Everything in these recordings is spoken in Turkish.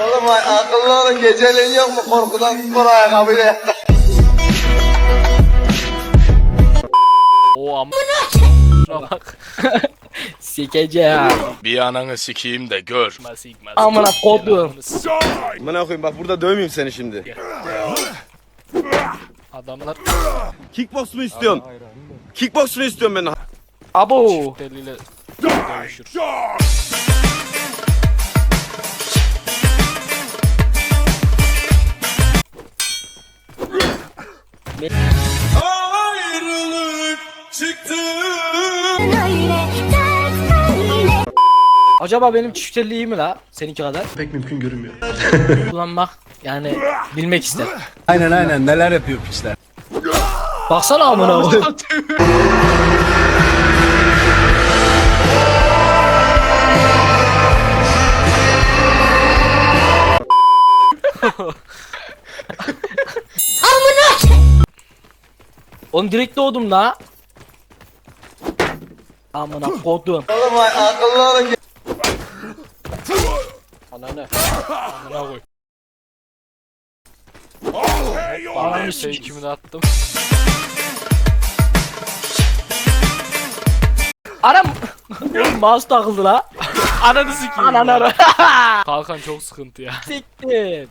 Oğlum akıllı olun geceleyin yok mu korkudan spor ayakkabıyla yattı. O am. Şuna bak. Sikeceğim. Bir ananı sikeyim de gör. Amına kodum. Amına koyayım bak burada dövmeyeyim seni şimdi. Adamlar Kickbox mu istiyorsun? Kickbox mu istiyorum ben? Abo. deliyle dövüşür. Acaba benim çiftelli iyi mi la? Seninki kadar. Pek mümkün görünmüyor. Kullanmak yani bilmek ister. Aynen aynen neler yapıyor piçler. Baksana amına koyayım. Oğlum direkt doğdum la. Amına kodum. Oğlum akıllı olun Ananı. Amına koy. Ananı Şey sikeyim. kimini attım. Anam. Oğlum mouse takıldı la. Ananı sikeyim. Ananı. Kalkan çok sıkıntı ya. Siktim.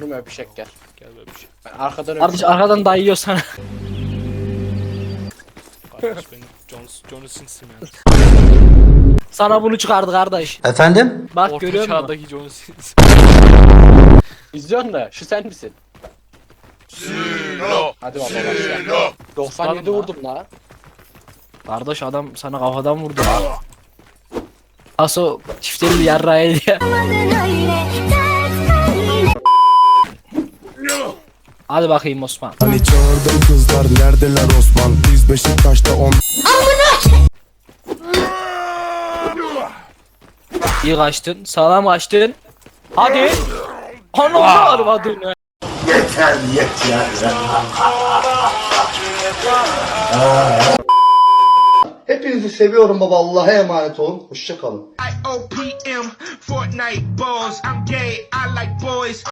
Durma öpüşek gel. Gel bir şey. Ben arkadan Kardeş arkadan dayıyor sana. Kardeş benim John, John Sins'im yani. Sana bunu çıkardı kardeş. Efendim? Bak Orta görüyor musun? çağdaki John Sins. İzliyorsun da şu sen misin? Hadi baba başla. 97 Lan. vurdum la. Kardeş adam sana kafadan vurdu. Aso çifteli yarraya diye. Hadi bakayım Osman. Hani çağırdım kızlar neredeler Osman Biz Beşiktaş'ta on İyi kaçtın. Sağlam kaçtın. Hadi. Ana arvadını. Hepinizi seviyorum baba Allah'a emanet olun. Hoşça kalın.